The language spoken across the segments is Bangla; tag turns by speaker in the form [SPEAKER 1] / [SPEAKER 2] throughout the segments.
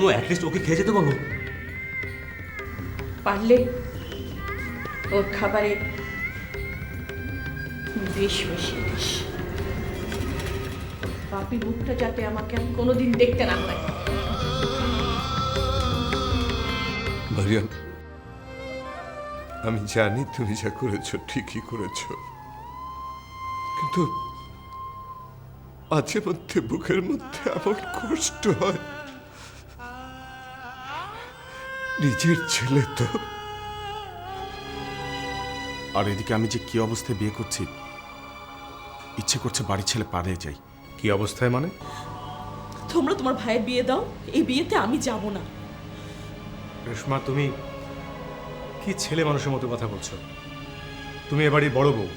[SPEAKER 1] আম্মু অ্যাটলিস্ট ওকে খেয়ে যেতে বলো।
[SPEAKER 2] পারলে ওর খাবারে বেশ বেশি দিস। পাপি মুখটা যাতে আমাকে আর কোনোদিন দেখতে না হয়।
[SPEAKER 3] মারিয়াম আমি জানি তুমি যা করেছ ঠিকই করেছ। কিন্তু মাঝে মধ্যে বুকের মধ্যে আমার কষ্ট হয়। নিজের ছেলে তো।
[SPEAKER 4] আর এদিকে আমি যে কি অবস্থায় বিয়ে করছি ইচ্ছে করছে বাড়ি ছেলে পালিয়ে যাই।
[SPEAKER 5] কি অবস্থায় মানে?
[SPEAKER 2] তোমরা তোমার ভাইয়ের বিয়ে দাও এই বিয়েতে আমি যাব না।
[SPEAKER 5] রেশমা তুমি কি ছেলে মানুষের মতো কথা বলছো? তুমি এবারই বড় বউ।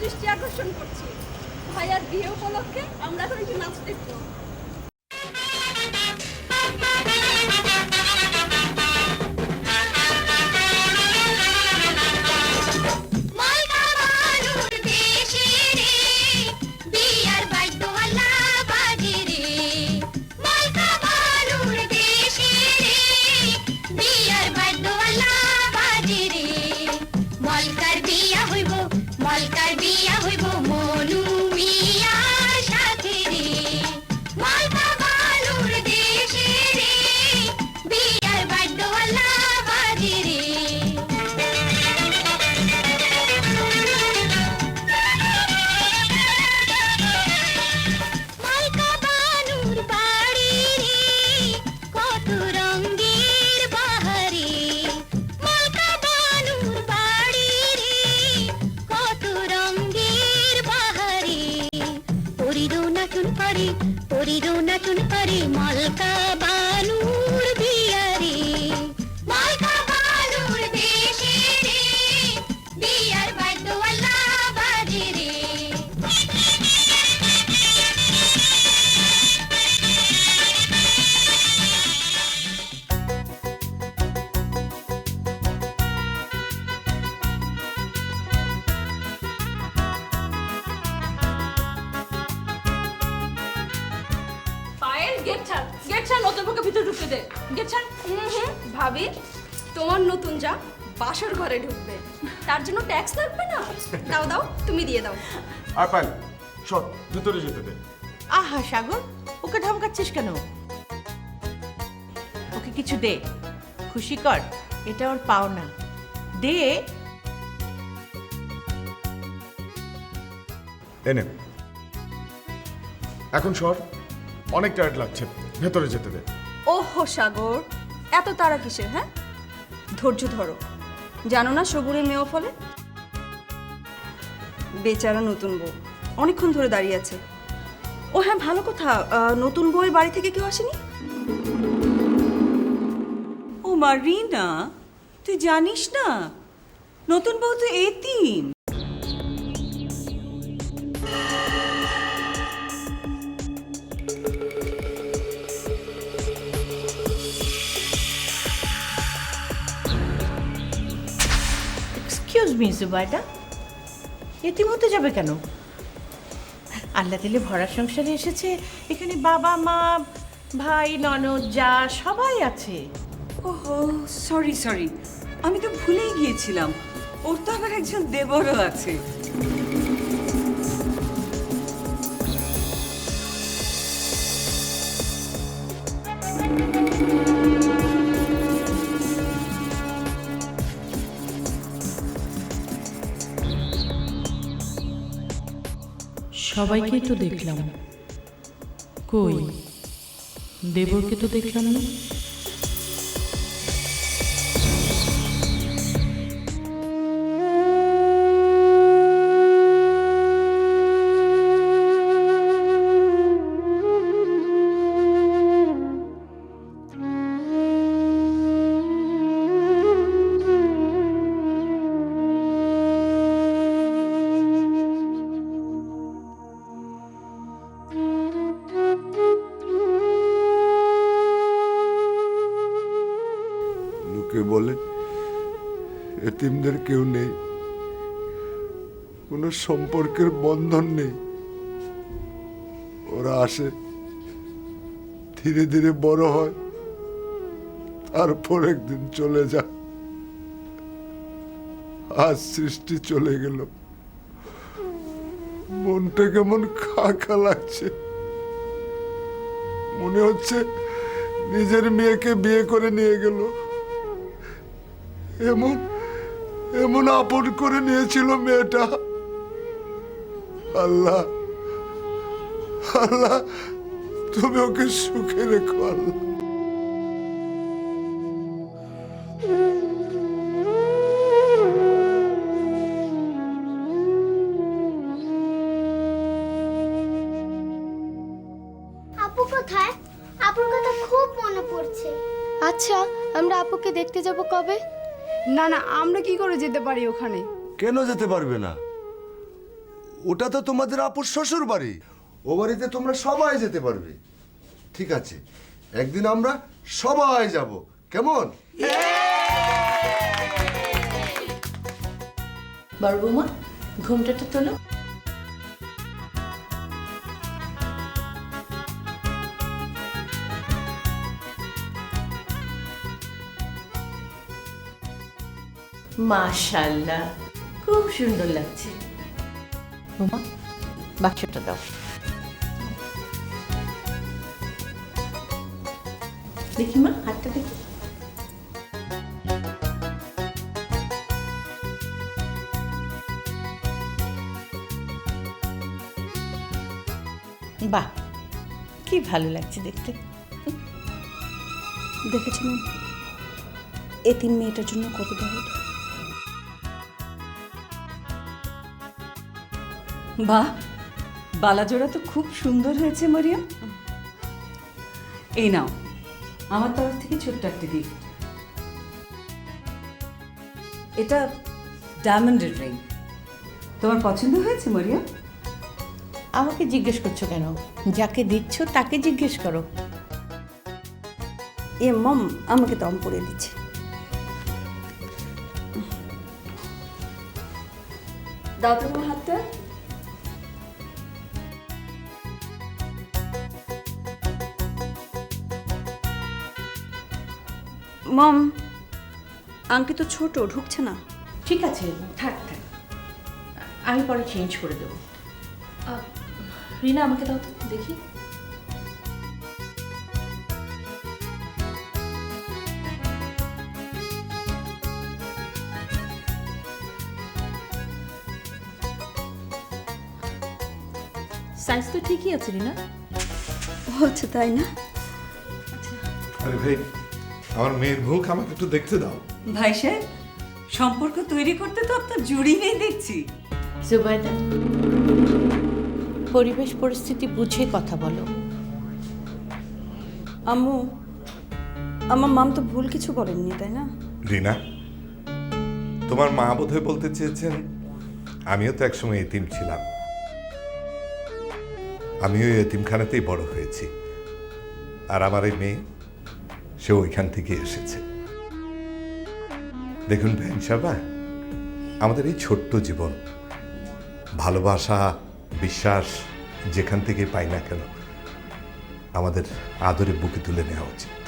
[SPEAKER 6] দৃষ্টি আকর্ষণ করছি। ভাইয়ার বিয়ে উপলক্ষে আমরা এখন একটু নাচ দেখব। দিয়ে দাও।
[SPEAKER 4] আর পাই সব ভিতরে যেতে দে।
[SPEAKER 7] আহা সাগর ওকে ধমকাচ্ছিস কেন? ওকে কিছু দে। খুশি কর এটা ওর পাওনা। দে।
[SPEAKER 4] এনে এখন সর অনেক টায়ার্ড লাগছে ভেতরে যেতে দে।
[SPEAKER 6] ওহো সাগর এত তারা কিসের হ্যাঁ? ধৈর্য ধরো। জানো না সবুরের মেয়ে ফলে? বেচারা নতুন বউ। অনেকক্ষণ ধরে দাঁড়িয়ে আছে। ও হ্যাঁ ভালো কথা নতুন বউয়ের বাড়ি থেকে কেউ আসেনি?
[SPEAKER 7] ও মারিনা তুই জানিস না? নতুন বউ তো এতিম।
[SPEAKER 2] এক্সকিউজ মি জুবাইদা হতে যাবে কেন? আল্লাহ দিলে ভরা সংসারে এসেছে, এখানে বাবা, মা, ভাই, ননদ, যা, সবাই আছে।
[SPEAKER 7] ওহো, সরি সরি, আমি তো ভুলেই গিয়েছিলাম। ওর তো আবার একজন দেবরও আছে।
[SPEAKER 8] সবাইকে তো দেখলাম। কই? দেবরকে তো দেখলাম না?
[SPEAKER 9] কেউ নেই। কোনো সম্পর্কের বন্ধন নেই। ওরা আসে, ধীরে ধীরে বড় হয়, তারপর একদিন চলে যায়। আজ সৃষ্টি চলে গেল। মনটা কেমন খা খা লাগছে। মনে হচ্ছে নিজের মেয়েকে বিয়ে করে নিয়ে গেল। এমন এমন আপন করে নিয়েছিল মেয়েটা। আল্লাহ আল্লাহ তুমি ওকে সুখে রেখো আল্লাহ।
[SPEAKER 10] আপু কোথায়? আপুর কথা খুব মনে পড়ছে। আচ্ছা আমরা আপুকে দেখতে যাব কবে?
[SPEAKER 11] না না আমরা কি করে যেতে পারি ওখানে?
[SPEAKER 9] কেন যেতে পারবে না? ওটা তো তোমাদের আপুর শ্বশুর বাড়ি। ও বাড়িতে তোমরা সবাই যেতে পারবে। ঠিক আছে একদিন আমরা সবাই যাব। কেমন?
[SPEAKER 2] বড় বৌমা তো তোলো। মাশাল্লাহ খুব সুন্দর লাগছে। বৌমা বাক্সটা দাও। দেখি মা হাতটা দেখি। বাহ কি ভালো লাগছে দেখতে।
[SPEAKER 7] দেখেছেন এ তিন মেয়েটার জন্য কত দরদ। বাহ বালাজোড়া তো খুব সুন্দর হয়েছে মরিয়া। এই নাও আমার তরফ থেকে ছোট্ট একটা গিফট এটা ডায়মন্ডের রিং তোমার পছন্দ হয়েছে মরিয়া?
[SPEAKER 2] আমাকে জিজ্ঞেস করছ কেন? যাকে দিচ্ছ তাকে জিজ্ঞেস করো।
[SPEAKER 7] এ মম আমাকে দম পড়ে দিচ্ছে। দাও তোমার হাতটা। মম আংটি তো ছোট ঢুকছে না।
[SPEAKER 2] ঠিক আছে থাক থাক। আমি পরে চেঞ্জ করে দেবো।
[SPEAKER 12] রিনা আমাকে দাও তো, দেখি। সাইজ তো ঠিকই আছে রিনা।
[SPEAKER 7] হচ্ছে তাই না?
[SPEAKER 9] আরে ভাই আমার মেয়ের মুখ আমাকে একটু দেখতে দাও।
[SPEAKER 7] ভাই সাহেব সম্পর্ক তৈরি করতে তো আপনার জুড়ি নেই দেখছি।
[SPEAKER 2] জুবাইদা পরিবেশ পরিস্থিতি বুঝে কথা বলো।
[SPEAKER 7] আম্মু আমার মাম তো ভুল কিছু বলেননি তাই না?
[SPEAKER 9] রিনা তোমার মা বোধহয় বলতে চেয়েছেন আমিও তো একসময় এতিম ছিলাম। আমিও এই এতিমখানাতেই বড় হয়েছি। আর আমার এই মেয়ে সে ওইখান থেকে এসেছে। দেখুন ভ্যান সাবা
[SPEAKER 3] আমাদের এই ছোট্ট জীবন ভালোবাসা বিশ্বাস যেখান থেকে পাই না কেন আমাদের আদরে বুকে তুলে নেওয়া উচিত।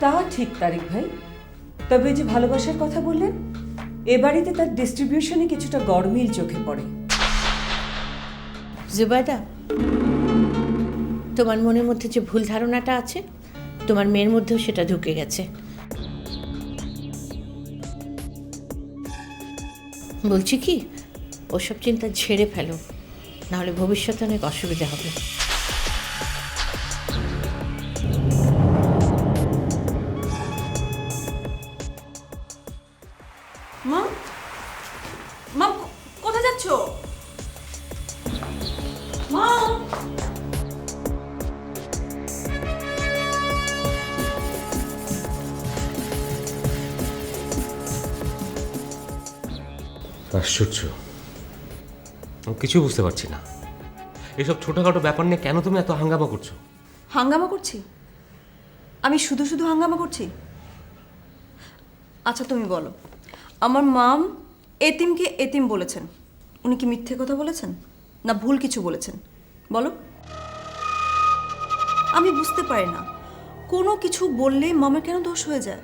[SPEAKER 7] তা ঠিক তারিক ভাই। তবে ওই যে ভালোবাসার কথা বললেন এ বাড়িতে তার ডিস্ট্রিবিউশনে কিছুটা গরমিল চোখে পড়ে।
[SPEAKER 2] জুবাইদা তোমার মনের মধ্যে যে ভুল ধারণাটা আছে? তোমার মেয়ের মধ্যেও সেটা ঢুকে গেছে। বলছি কি, ওসব চিন্তা ঝেড়ে ফেলো, নাহলে ভবিষ্যতে অনেক অসুবিধা হবে।
[SPEAKER 7] মা মা, কোথায় যাচ্ছ? মা!
[SPEAKER 13] আশ্চর্য। কিছু বুঝতে পারছি না। এসব ছোটোখাটো ব্যাপার নিয়ে কেন তুমি এত হাঙ্গামা করছ?
[SPEAKER 11] হাঙ্গামা করছি? আমি শুধু শুধু হাঙ্গামা করছি? আচ্ছা তুমি বলো। আমার মাম এতিমকে এতিম বলেছেন। উনি কি মিথ্যে কথা বলেছেন? না ভুল কিছু বলেছেন? বলো। আমি বুঝতে পারি না। কোনো কিছু বললে মামের কেন দোষ হয়ে যায়?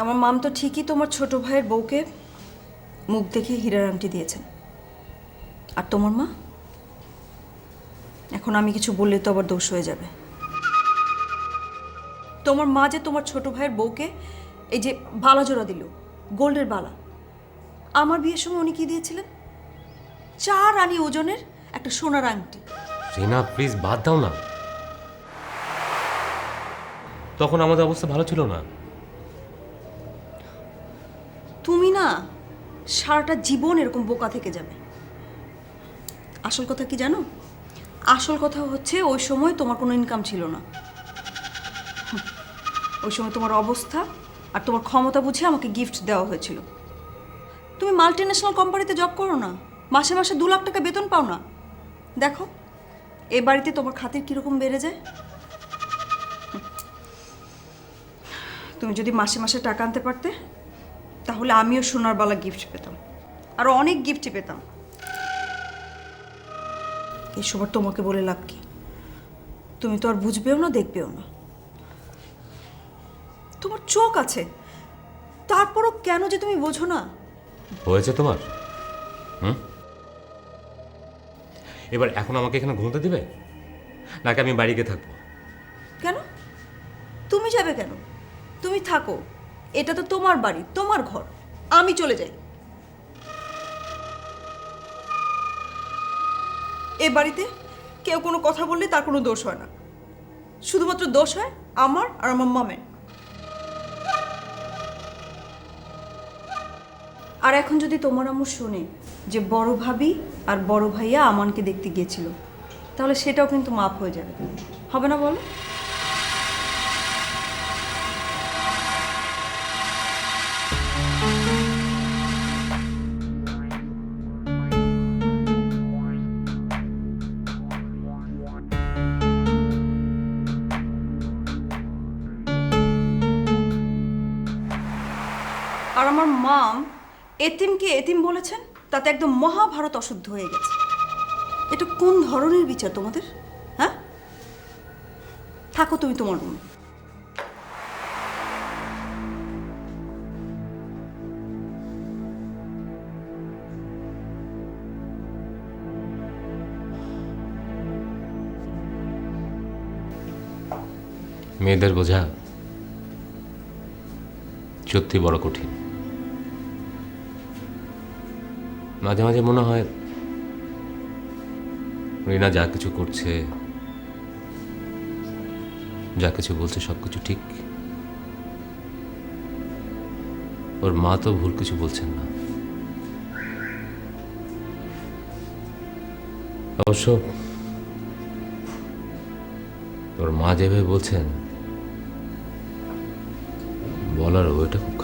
[SPEAKER 11] আমার মাম তো ঠিকই তোমার ছোট ভাইয়ের বউকে মুখ দেখে হীরার আংটি দিয়েছেন। আর তোমার মা? এখন আমি কিছু বললে তো আবার দোষ হয়ে যাবে। তোমার মা যে তোমার ছোট ভাইয়ের বউকে এই যে বালা জোড়া দিল, গোল্ডের বালা, আমার বিয়ের সময় উনি কি দিয়েছিলেন? চার আনি ওজনের একটা সোনার আংটি।
[SPEAKER 13] রিনা, প্লিজ বাদ দাও না। তখন আমাদের অবস্থা ভালো ছিল না।
[SPEAKER 11] না সারাটা জীবন এরকম বোকা থেকে যাবে। আসল কথা কি জানো? আসল কথা হচ্ছে ওই সময় তোমার কোনো ইনকাম ছিল না। ওই সময় তোমার অবস্থা আর তোমার ক্ষমতা বুঝে আমাকে গিফট দেওয়া হয়েছিল। তুমি মাল্টি ন্যাশনাল কোম্পানিতে জব করো না, মাসে মাসে দু লাখ টাকা বেতন পাও না। দেখো, এ বাড়িতে তোমার খাতির কীরকম বেড়ে যায়? তুমি যদি মাসে মাসে টাকা আনতে পারতে তাহলে আমিও সোনার বালা গিফট পেতাম। আরও অনেক গিফটই পেতাম। এসব আর তোমাকে বলে লাভ কি? তুমি তো আর বুঝবেও না দেখবেও না। তোমার চোখ আছে। তারপরও কেন যে তুমি বোঝো না?
[SPEAKER 13] হয়েছে তোমার? হুম? এবার এখন আমাকে এখানে ঘুমোতে দিবে? নাকি আমি বাড়ি গিয়ে থাকব?
[SPEAKER 11] কেন? তুমি যাবে কেন? তুমি থাকো। এটা তো তোমার বাড়ি, তোমার ঘর। আমি চলে যাই। এ বাড়িতে কেউ কোনো কথা বললে তার কোনো দোষ হয় না। শুধুমাত্র দোষ হয় আমার আর আমার মামের। আর এখন যদি তোমার আম্মু শুনে যে বড় ভাবি আর বড় ভাইয়া আমানকে দেখতে গিয়েছিল, তাহলে সেটাও কিন্তু মাপ হয়ে যাবে। হবে না বলো? এতিমকে এতিম বলেছেন? তাতে একদম মহাভারত অশুদ্ধ হয়ে গেছে। এটা কোন ধরনের বিচার তোমাদের? হ্যাঁ? থাকো তুমি তোমার রুমে।
[SPEAKER 13] মেয়েদের বোঝা সত্যি বড় কঠিন। মাঝে মাঝে মনে হয় রিনা যা কিছু করছে, যা কিছু বলছে সব কিছু ঠিক। ওর মা তো ভুল কিছু বলছেন না। অবশ্য ওর মা যেভাবে বলছেন, বলার ওইটা খুব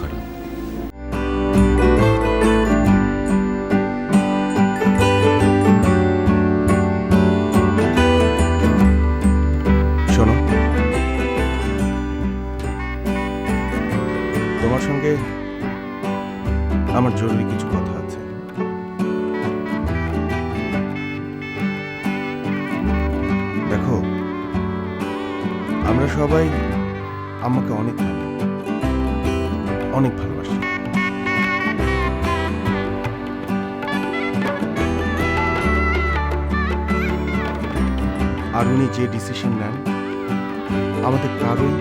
[SPEAKER 4] আমরা সবাই আমাকে অনেক অনেক ভালোবাসি। আর উনি যে ডিসিশন নেন, আমাদের কারোই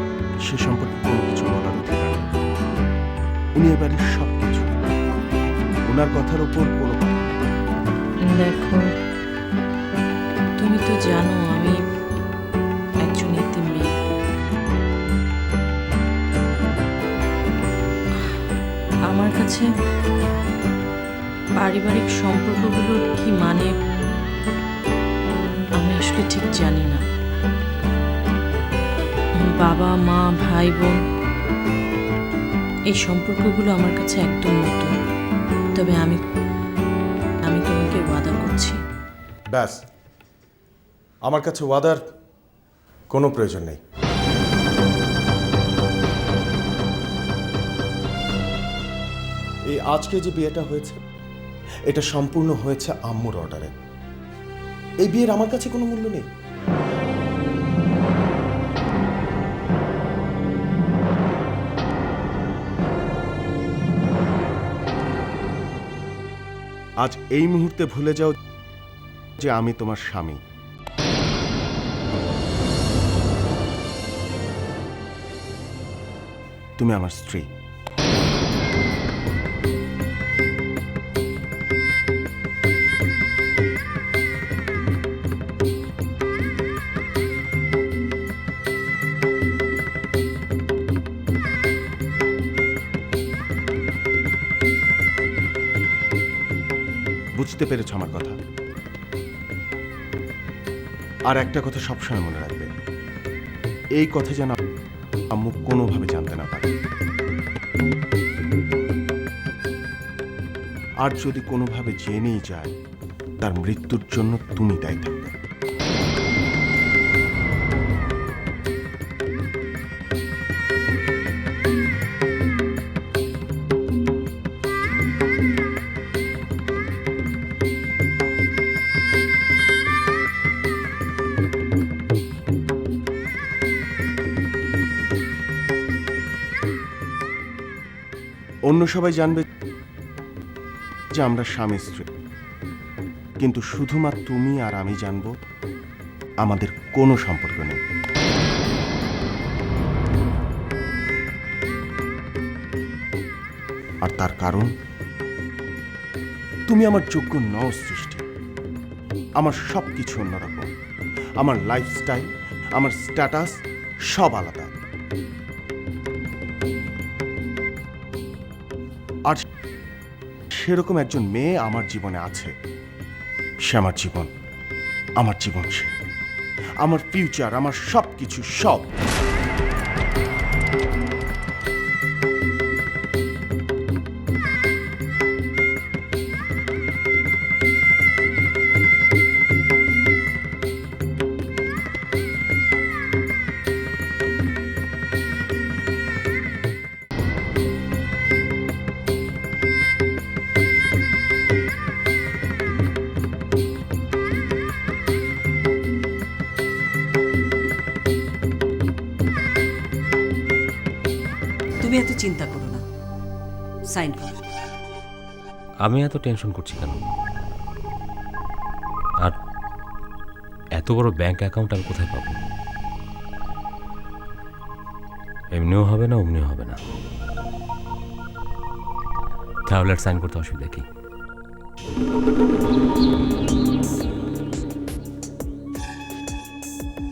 [SPEAKER 4] সে সম্পর্কে কোনো কিছু বলার অধিকার উনি এবারে সব কিছু ওনার কথার ওপর কোনো।
[SPEAKER 8] দেখো, তুমি তো জানো আমি আমার কাছে পারিবারিক সম্পর্কগুলোর কি মানে? আমি আসলে ঠিক জানি না। বাবা, মা, ভাই, বোন, এই সম্পর্কগুলো আমার কাছে একদম নতুন। তবে আমি আমি তোমাকে ওয়াদা করছি।
[SPEAKER 4] ব্যাস। আমার কাছে ওয়াদার কোনো প্রয়োজন নেই। আজকে যে বিয়েটা হয়েছে, এটা সম্পূর্ণ হয়েছে আম্মুর অর্ডারে এই বিয়ের আমার কাছে কোনো মূল্য নেই। আজ এই মুহূর্তে ভুলে যাও যে আমি তোমার স্বামী। তুমি আমার স্ত্রী। বুঝতে পেরেছ আমার কথা? আর একটা কথা সবসময় মনে রাখবে। এই কথা যেন আম্মু কোনোভাবে জানতে না পারে। আর যদি কোনোভাবে জেনেই যায়, তার মৃত্যুর জন্য তুমি দায়ী অন্য সবাই জানবে যে আমরা স্বামী স্ত্রী। কিন্তু শুধুমাত্র তুমি আর আমি জানব আমাদের কোনো সম্পর্ক নেই। আর তার কারণ, তুমি আমার যোগ্য নও সৃষ্টি। আমার সব কিছু অন্যরকম। আমার লাইফস্টাইল আমার স্ট্যাটাস সব আলাদা। আর সেরকম একজন মেয়ে আমার জীবনে আছে। সে আমার জীবন আমার জীবন সে। আমার ফিউচার আমার সব কিছু সব।
[SPEAKER 7] তুমি এত চিন্তা করো না। সাইন করো।
[SPEAKER 13] আমি এত টেনশন করছি কেন? আর এত বড় ব্যাংক অ্যাকাউন্ট আমি কোথায় পাবো? এমনিও হবে না, অমনিও হবে না। তাহলে সাইন করতে অসুবিধা কি?